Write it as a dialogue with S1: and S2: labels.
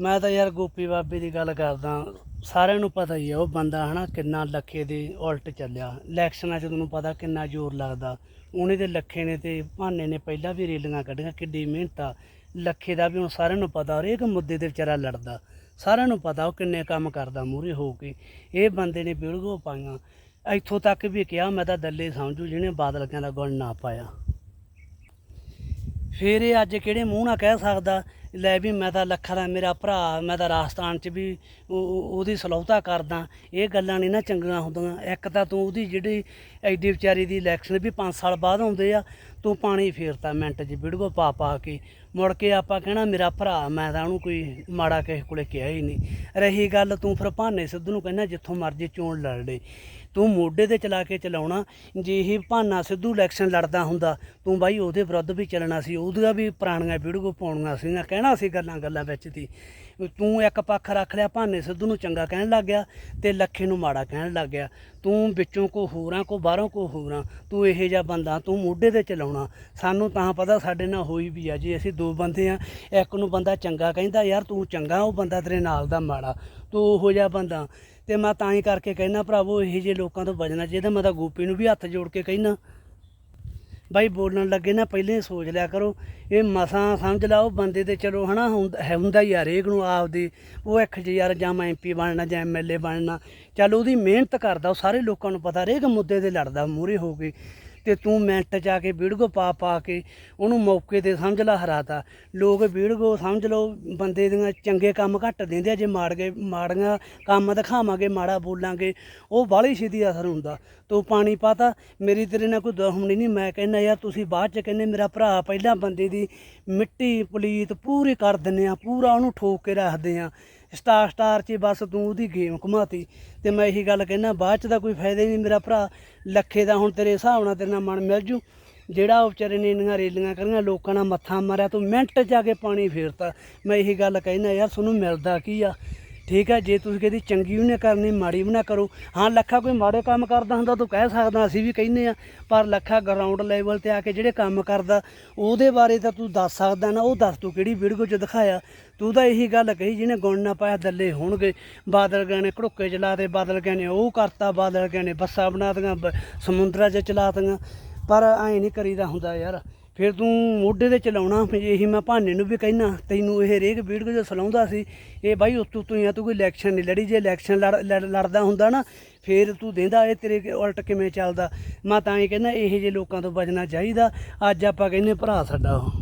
S1: ਮੈਂ ਤਾਂ ਯਾਰ ਗੋਪੀ ਬਾਬੇ ਦੀ ਗੱਲ ਕਰਦਾ, ਸਾਰਿਆਂ ਨੂੰ ਪਤਾ ਹੀ ਆ ਉਹ ਬੰਦਾ ਹਨਾ ਕਿੰਨਾ ਲੱਖੇ ਦੇ ਉਲਟ ਚੱਲਿਆ। ਇਲੈਕਸ਼ਨਾਂ 'ਚ ਤੁਹਾਨੂੰ ਪਤਾ ਕਿੰਨਾ ਜ਼ੋਰ ਲੱਗਦਾ। ਉਹਨੇ ਤੇ ਲੱਖੇ ਨੇ ਤੇ ਭਾਨੇ ਨੇ ਪਹਿਲਾਂ ਵੀ ਰੇਲੀਆਂ ਕੱਢੀਆਂ, ਕਿੱਡੀ ਮਿਹਨਤ ਆ। ਲੱਖੇ ਦਾ ਵੀ ਹੁਣ ਸਾਰਿਆਂ ਨੂੰ ਪਤਾ, ਔਰ ਇੱਕ ਮੁੱਦੇ ਤੇ ਵਿਚਾਰਾ ਲੜਦਾ। ਸਾਰਿਆਂ ਨੂੰ ਪਤਾ ਉਹ ਕਿੰਨੇ ਕੰਮ ਕਰਦਾ ਮੂਹਰੇ ਹੋ ਕੇ। ਇਹ ਬੰਦੇ ਨੇ ਬਿਲਗੋ ਪਾਈਆਂ। ਇੱਥੋਂ ਤੱਕ ਵੀ ਕਿਹਾ, ਮੈਂ ਤਾਂ ਦੱਲੇ ਸਮਝੂ, ਜਿਹਨੇ ਬਾਦਲ ਕਹਿੰਦਾ ਗੁਣ ਨਾ ਪਾਇਆ। ਫਿਰ ਇਹ ਅੱਜ ਕਿਹੜੇ ਮੂੰਹ ਨਾਲ ਕਹਿ ਸਕਦਾ? ਲੈ ਵੀ ਮੈਂ ਤਾਂ ਲੱਖਾਂ ਦਾ ਮੇਰਾ ਭਰਾ, ਮੈਂ ਤਾਂ ਰਾਜਸਥਾਨ 'ਚ ਵੀ ਉਹਦੀ ਸਲੌਤਾ ਕਰਦਾ। ਇਹ ਗੱਲਾਂ ਨਹੀਂ ਨਾ ਚੰਗੀਆਂ ਹੁੰਦੀਆਂ। ਇੱਕ ਤਾਂ ਤੂੰ ਉਹਦੀ ਜਿਹੜੀ ਐਡੀ ਵਿਚਾਰੀ ਦੀ ਇਲੈਕਸ਼ਨ ਵੀ 5 ਸਾਲ ਬਾਅਦ ਆਉਂਦੇ ਆ, ਤੂੰ ਪਾਣੀ ਫੇਰਤਾ ਮਿੰਟ 'ਚ ਵੀਡੀਓ ਪਾ ਪਾ ਕੇ। ਮੁੜ ਕੇ ਆਪਾਂ ਕਹਿਣਾ ਮੇਰਾ ਭਰਾ, ਮੈਂ ਤਾਂ ਉਹਨੂੰ ਕੋਈ ਮਾੜਾ ਕਿਸੇ ਕੋਲੇ ਕਿਹਾ ਹੀ ਨਹੀਂ ਰਹੀ ਗੱਲ ਤੂੰ ਫਿਰ ਭਾਨੇ ਸਿੱਧੂ ਨੂੰ ਕਹਿੰਦਾ ਜਿੱਥੋਂ ਮਰਜ਼ੀ ਚੋਣ ਲੜ ਲੈ। ਤੂੰ ਮੋਢੇ ਤੇ ਚਲਾ ਕੇ ਚਲਾਉਣਾ। ਜੇ ਇਹ ਭਾਨਾ ਸਿੱਧੂ ਇਲੈਕਸ਼ਨ ਲੜਦਾ ਹੁੰਦਾ, ਤੂੰ ਬਾਈ ਉਹਦੇ ਵਿਰੁੱਧ ਵੀ ਚੱਲਣਾ ਸੀ। ਉਹਦੀਆਂ ਵੀ ਪੁਰਾਣੀਆਂ ਵੀਡੀਓ ਪਾਉਣੀਆਂ ਸੀਗੀਆਂ ਕਹਿਣਾ ਸੀ ਗੱਲਾਂ ਗੱਲਾਂ ਵਿੱਚ ਦੀ। ਤੂੰ ਇੱਕ ਪੱਖ ਰੱਖ ਲਿਆ, ਭਾਨੇ ਸਿੱਧੂ ਨੂੰ ਚੰਗਾ ਕਹਿਣ ਲੱਗ ਗਿਆ ਤੇ ਲੱਖੇ ਨੂੰ ਮਾੜਾ ਕਹਿਣ ਲੱਗ ਗਿਆ। ਤੂੰ ਵਿੱਚੋਂ ਕੋ ਹੋਰਾਂ ਕੋ ਬਾਹਰੋਂ ਕੋ ਹੋਰਾਂ, ਤੂੰ ਇਹੋ ਜਿਹਾ ਬੰਦਾ, ਤੂੰ ਮੋਢੇ ਤੇ ਚਲਾਉਣਾ ਸਾਨੂੰ ਤਾਂ ਪਤਾ ਸਾਡੇ ਨਾਲ ਹੋਈ ਵੀ ਆ, ਜੀ ਅਸੀਂ ਦੋ ਬੰਦੇ ਆ, ਇੱਕ ਨੂੰ ਬੰਦਾ ਚੰਗਾ ਕਹਿੰਦਾ, ਯਾਰ ਤੂੰ ਚੰਗਾ, ਉਹ ਬੰਦਾ ਤੇਰੇ ਨਾਲ ਦਾ ਮਾੜਾ। ਤੂੰ ਉਹੋ ਜਿਹਾ ਬੰਦਾ। ਤੇ ਮੈਂ ਤਾਂ ਹੀ ਕਰਕੇ ਕਹਿਣਾ ਭਰਾਵੋ, ਇਹੋ ਜਿਹੇ ਲੋਕਾਂ ਤੋਂ ਬਚਣਾ ਚਾਹੀਦਾ, ਮੈਂ ਤਾਂ ਗੋਪੀ ਨੂੰ ਵੀ ਹੱਥ ਜੋੜ ਕੇ ਕਹਿਣਾ ਬਾਈ ਬੋਲਣ ਲੱਗੇ ਨਾ ਪਹਿਲੇ ਹੀ ਸੋਚ ਲਿਆ ਕਰੋ, ਇਹ ਮਸਾਂ ਸਮਝ ਲਾ, ਉਹ ਬੰਦੇ ਤੇ ਚਲੋ ਹਨਾ, ਹੁੰਦਾ, ਹੈ- ਹੁੰਦਾ ਹੀ ਆ ਹਰੇਕ ਨੂੰ ਆਪਦੀ, ਉਹ ਇੱਕ ਜੇ ਯਾਰ ਜਾਂ ਮੈਂ ਐਮਪੀ ਬਣਨਾ ਜਾਂ ਐਮਐਲਏ ਬਣਨਾ, ਚੱਲ ਉਹਦੀ ਮਿਹਨਤ ਕਰਦਾ, ਉਹ ਸਾਰੇ ਲੋਕਾਂ ਨੂੰ ਪਤਾ, ਹਰੇਕ ਮੁੱਦੇ ਤੇ ਲੜਦਾ, ਮੂਹਰੇ ਹੋ ਕੇ। ਤੇ ਤੂੰ ਮਿੰਟ ਚ ਆ ਕੇ ਵੀਡੀਓ ਪਾ ਪਾ ਕੇ ਉਹਨੂੰ ਮੌਕੇ ਤੇ ਸਮਝ ਲਾ ਹਰਾਤਾ ਲੋਕ ਵੀਡੀਓ ਸਮਝ ਲਓ, ਬੰਦੇ ਦੀਆਂ ਚੰਗੇ ਕੰਮ ਘੱਟ ਦਿੰਦੇ ਆ, ਜੇ ਮਾੜ ਗਏ, ਮਾੜੀਆਂ ਕੰਮ ਦਿਖਾਵਾਂਗੇ, ਮਾੜਾ ਬੋਲਾਂਗੇ, ਉਹ ਬਾਹਲੀ ਛੇਤੀ ਅਸਰ ਹੁੰਦਾ। ਤੂੰ ਪਾਣੀ ਪਾਤਾ ਮੇਰੀ ਤੇਰੇ ਨਾਲ ਕੋਈ ਦੁਸ਼ਮਣੀ ਨਹੀਂ, ਮੈਂ ਕਹਿੰਦਾ, ਯਾਰ ਤੁਸੀਂ ਬਾਅਦ ਚ ਕਹਿੰਦੇ, ਮੇਰਾ ਭਰਾ ਪਹਿਲਾਂ ਬੰਦੇ ਦੀ ਮਿੱਟੀ ਪਲੀਤ ਪੂਰੀ ਕਰ ਦਿੰਦੇ ਆ, ਪੂਰਾ ਉਹਨੂੰ ਠੋਕ ਕੇ ਰੱਖਦੇ ਆ। ਸਟਾਰ ਸਟਾਰ 'ਚ ਹੀ ਬਸ ਤੂੰ ਉਹਦੀ ਗੇਮ ਘੁਮਾਤੀ। ਤੇ ਮੈਂ ਇਹੀ ਗੱਲ ਕਹਿਣਾ ਬਾਅਦ 'ਚ ਦਾ ਕੋਈ ਫਾਇਦਾ ਹੀ ਨਹੀਂ ਮੇਰਾ ਭਰਾ। ਲੱਖੇ ਦਾ ਹੁਣ ਤੇਰੇ ਹਿਸਾਬ ਨਾਲ ਤੇਰੇ ਨਾਲ ਮਨ ਮਿਲ ਜੂ। ਜਿਹੜਾ ਉਹ ਵਿਚਾਰੇ ਨੇ ਇੰਨੀਆਂ ਰੇਲੀਆਂ ਕਰੀਆਂ, ਲੋਕਾਂ ਨਾਲ ਮੱਥਾ ਮਾਰਿਆ, ਤੂੰ ਮਿੰਟ 'ਚ ਆ ਕੇ ਪਾਣੀ ਫੇਰਤਾ। ਮੈਂ ਇਹੀ ਗੱਲ ਕਹਿਣਾ ਯਾਰ, ਤੁਹਾਨੂੰ ਮਿਲਦਾ ਕੀ ਆ? ਠੀਕ ਹੈ ਜੇ ਤੁਸੀਂ ਕਹਦੀ ਚੰਗੀ ਵੀ ਨਾ ਕਰਨੀ, ਮਾੜੀ ਵੀ ਨਾ ਕਰੋ। ਹਾਂ, ਲੱਖਾ ਕੋਈ ਮਾੜੇ ਕੰਮ ਕਰਦਾ ਹੁੰਦਾ, ਤੂੰ ਕਹਿ ਸਕਦਾ ਅਸੀਂ ਵੀ ਕਹਿੰਦੇ ਆ, ਪਰ ਲੱਖਾ ਗਰਾਊਂਡ ਲੈਵਲ ਤੇ ਆ ਕੇ ਜਿਹੜੇ ਕੰਮ ਕਰਦਾ, ਉਹਦੇ ਬਾਰੇ ਤਾਂ ਤੂੰ ਦੱਸ ਸਕਦਾ ਨਾ, ਉਹ ਦੱਸ ਤੂੰ ਕਿਹੜੀ ਵੀਡੀਓ 'ਚ ਦਿਖਾਇਆ। ਤੂੰ ਤਾਂ ਇਹੀ ਗੱਲ ਕਹੀ ਜਿਹਨੇ ਗੁਣ ਨਾ ਪਾਇਆ, ਦੱਲੇ ਹੋਣਗੇ। ਬਾਦਲ ਗਏ ਨੇ, ਘੜੁੱਕੇ ਚਲਾ ਤੇ ਬਾਦਲ ਗਏ ਨੇ, ਉਹ ਕਰਤਾ, ਬਾਦਲ ਗਏ ਨੇ, ਬੱਸਾਂ ਬਣਾ ਦਿੱਤੀਆਂ ਬ- ਸਮੁੰਦਰਾਂ 'ਚ ਚਲਾ ਦਿੱਤੀਆਂ ਪਰ ਐਂ ਨਹੀਂ ਕਰੀਦਾ ਹੁੰਦਾ ਯਾਰ। ਫਿਰ ਤੂੰ ਮੋਢੇ ਤੇ ਚਲਾਉਣਾ ਇਹੀ ਮੈਂ ਭਾਨੇ ਨੂੰ ਵੀ ਕਹਿਣਾ ਤੈਨੂੰ ਇਹ ਰੇਕ ਵੀਡੀਓ ਜੋ ਸਲਾਉਂਦਾ ਸੀ? ਇਹ ਬਾਈ ਉੱਤੋਂ ਤੂੰ ਆ, ਤੂੰ ਕੋਈ ਇਲੈਕਸ਼ਨ ਨਹੀਂ ਲੜੀ, ਜੇ ਇਲੈਕਸ਼ਨ ਲੜ, ਲੜ- ਲੜਦਾ ਹੁੰਦਾ ਨਾ, ਫਿਰ ਤੂੰ ਦੇਂਦਾ ਇਹ ਤੇਰੇ ਉਲਟ ਕਿਵੇਂ ਚੱਲਦਾ? ਮੈਂ ਤਾਂ ਇਹ ਕਹਿੰਦਾ, ਇਹੋ ਜਿਹੇ ਲੋਕਾਂ ਤੋਂ ਬਚਣਾ ਚਾਹੀਦਾ। ਅੱਜ ਆਪਾਂ ਕਹਿੰਦੇ ਭਰਾ ਸਾਡਾ ਉਹ।